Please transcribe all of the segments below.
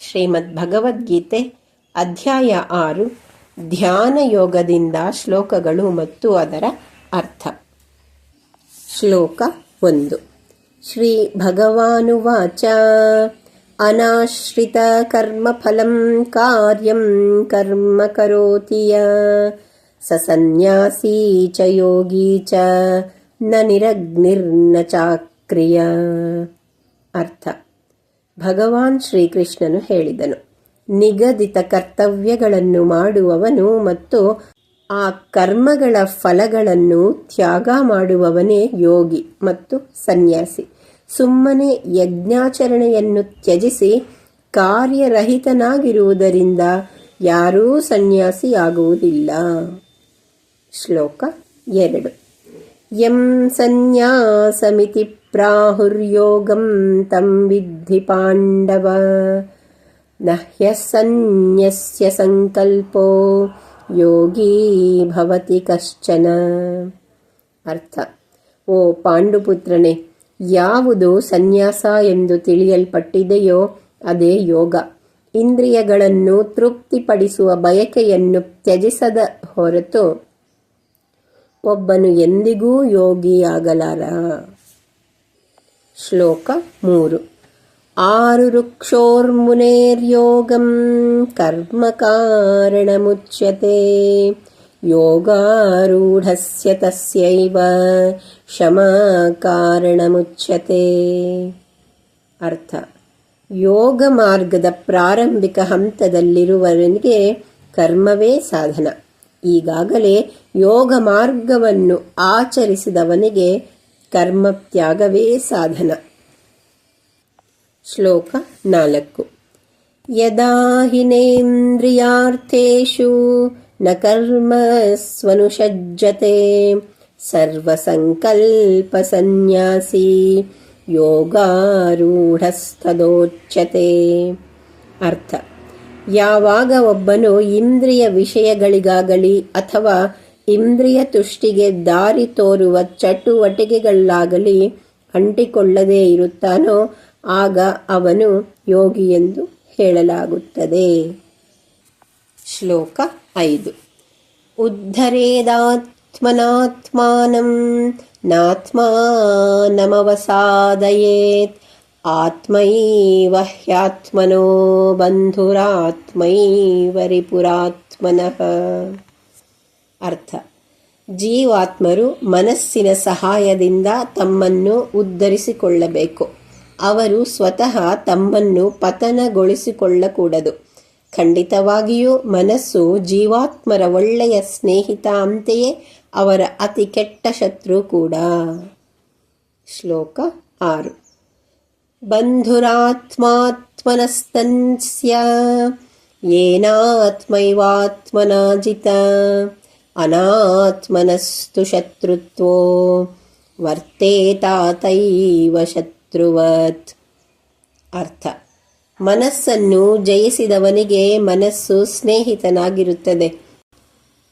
ಶ್ರೀಮದ್ ಭಗವದ್ಗೀತೆ ಅಧ್ಯಾಯ ಆರು ಧ್ಯಾನ ಯೋಗದಿಂದ ಶ್ಲೋಕಗಳು ಮತ್ತು ಅದರ ಅರ್ಥ. ಶ್ಲೋಕ ಒಂದು. ಶ್ರೀ ಭಗವಾನುವಾಚ ಅನಾಶ್ರಿತ ಕರ್ಮಫಲಂ ಕಾರ್ಯಂ ಕರ್ಮ ಕರೋತಿಯ, ಸಸನ್ಯಾಸೀ ಚ ಯೋಗಿ ಚ, ನ ನಿರಗ್ನಿರ್ನ ಚಾಕ್ರಿಯ. ಅರ್ಥ. ಭಗವಾನ್ ಶ್ರೀಕೃಷ್ಣನು ಹೇಳಿದನು. ನಿಗದಿತ ಕರ್ತವ್ಯಗಳನ್ನು ಮಾಡುವವನು ಮತ್ತು ಆ ಕರ್ಮಗಳ ಫಲಗಳನ್ನು ತ್ಯಾಗ ಮಾಡುವವನೇ ಯೋಗಿ ಮತ್ತು ಸನ್ಯಾಸಿ. ಸುಮ್ಮನೆ ಯಜ್ಞಾಚರಣೆಯನ್ನು ತ್ಯಜಿಸಿ ಕಾರ್ಯರಹಿತನಾಗಿರುವುದರಿಂದ ಯಾರೂ ಸನ್ಯಾಸಿಯಾಗುವುದಿಲ್ಲ. ಶ್ಲೋಕ ಎರಡು. ಯಂ ಸನ್ಯಾಸಮಿತಿ ಪ್ರಾಹುರ್ಯೋಗಂ ತಂ ವಿದ್ಧಿ ಪಾಂಡವ ನ ಹ್ಯಸನ್ಯಸ್ಯ ಸಂಕಲ್ಪೋ ಯೋಗೀ ಭವತಿ ಕಶ್ಚನ ಅರ್ಥ ಓ ಪಾಂಡುಪುತ್ರನೇ ಯಾವುದು ಸನ್ಯಾಸ ಎಂದು ತಿಳಿಯಲ್ಪಟ್ಟಿದೆಯೋ ಅದೇ ಯೋಗ. ಇಂದ್ರಿಯಗಳನ್ನು ತೃಪ್ತಿಪಡಿಸುವ ಬಯಕೆಯನ್ನು ತ್ಯಜಿಸದ ಹೊರತು ಒಬ್ಬನು ಎಂದಿಗೂ ಯೋಗಿಯಾಗಲಾರ. ಶ್ಲೋಕ ಮೂರು. ಆರು ವೃಕ್ಷೋರ್ಮುನೇರ್ಯೋಗಂ ಕರ್ಮ ಕಾರಣಮುಚ್ಯತೆ. ಯೋಗಾರೂಢಸ್ಯ ತಸ್ಯೈವ ಶಮ ಕಾರಣಮುಚ್ಯತೆ. ಅರ್ಥ. ಯೋಗ ಮಾರ್ಗದ ಪ್ರಾರಂಭಿಕ ಹಂತದಲ್ಲಿರುವವನಿಗೆ ಕರ್ಮವೇ ಸಾಧನ. ಈಗಾಗಲೇ ಯೋಗ ಮಾರ್ಗವನ್ನು ಆಚರಿಸಿದವನಿಗೆ ಕರ್ಮತ್ಯಾಗವೇ ಸಾಧನ. ಶ್ಲೋಕ ನಾಲ್ಕು. ಯದಾ ಹಿನೇಂದ್ರಿಯಾರ್ಥೇಷು ನ ಕರ್ಮ ಸ್ವನುಷಜ್ಜತೆ ಸರ್ವಸಂಕಲ್ಪ ಸನ್ಯಾಸಿ ಯೋಗಾರೂಢಸ್ಥದೋಚ್ಯತೆ. ಅರ್ಥ. ಯಾವಾಗ ಒಬ್ಬನು ಇಂದ್ರಿಯ ವಿಷಯಗಳಿಗಾಗಲಿ ಅಥವಾ ಇಂದ್ರಿಯ ತುಷ್ಟಿಗೆ ದಾರಿ ತೋರುವ ಚಟುವಟಿಕೆಗಳಾಗಲಿ ಅಂಟಿಕೊಳ್ಳದೇ ಇರುತ್ತಾನೋ, ಆಗ ಅವನು ಯೋಗಿ ಎಂದು ಹೇಳಲಾಗುತ್ತದೆ. ಶ್ಲೋಕ ಐದು. ಉದ್ಧರೇದಾತ್ಮನಾತ್ಮಾನಂ, ನಾತ್ಮಾನಮವಸಾದಯೇತ್. ಆತ್ಮೈವ ಹ್ಯಾತ್ಮನೋ ಬಂಧುರಾತ್ಮೈವ ರಿಪುರಾತ್ಮನಃ ಅರ್ಥ. ಜೀವಾತ್ಮರು ಮನಸ್ಸಿನ ಸಹಾಯದಿಂದ ತಮ್ಮನ್ನು ಉದ್ಧರಿಸಿಕೊಳ್ಳಬೇಕು. ಅವರು ಸ್ವತಃ ತಮ್ಮನ್ನು ಪತನಗೊಳಿಸಿಕೊಳ್ಳಕೂಡದು. ಖಂಡಿತವಾಗಿಯೂ ಮನಸ್ಸು ಜೀವಾತ್ಮರ ಒಳ್ಳೆಯ ಸ್ನೇಹಿತ ಅಂತೆಯೇ ಅವರ ಅತಿ ಕೆಟ್ಟ ಶತ್ರು ಕೂಡ. ಶ್ಲೋಕ ಆರು. ಬಂಧುರಾತ್ಮಾತ್ಮನಸ್ತನ್ಸ್ಯ जित ಅನಾತ್ಮನಸ್ತು ಶತ್ರುತ್ವೋ ವರ್ತೇತಾತೈವ ಶತ್ರುವತ್. ಅರ್ಥ. ಮನಸ್ಸನ್ನು ಜಯಿಸಿದವನಿಗೆ ಮನಸ್ಸು ಸ್ನೇಹಿತನಾಗಿರುತ್ತದೆ.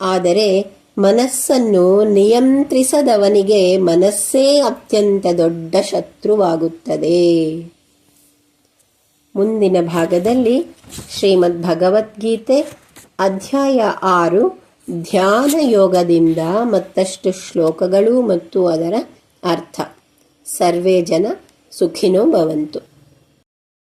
ಆದರೆ ಮನಸ್ಸನ್ನು ನಿಯಂತ್ರಿಸದವನಿಗೆ ಮನಸ್ಸೇ ಅತ್ಯಂತ ದೊಡ್ಡ ಶತ್ರುವಾಗುತ್ತದೆ. ಮುಂದಿನ ಭಾಗದಲ್ಲಿ ಶ್ರೀಮದ್ ಭಗವದ್ಗೀತೆ ಅಧ್ಯಾಯ ಆರು, ಧ್ಯಾನ ಯೋಗದಿಂದ ಮತ್ತಷ್ಟು ಶ್ಲೋಕಗಳು ಮತ್ತು ಅದರ ಅರ್ಥ. ಸರ್ವೇ ಜನ ಸುಖಿನೋ ಭವಂತು.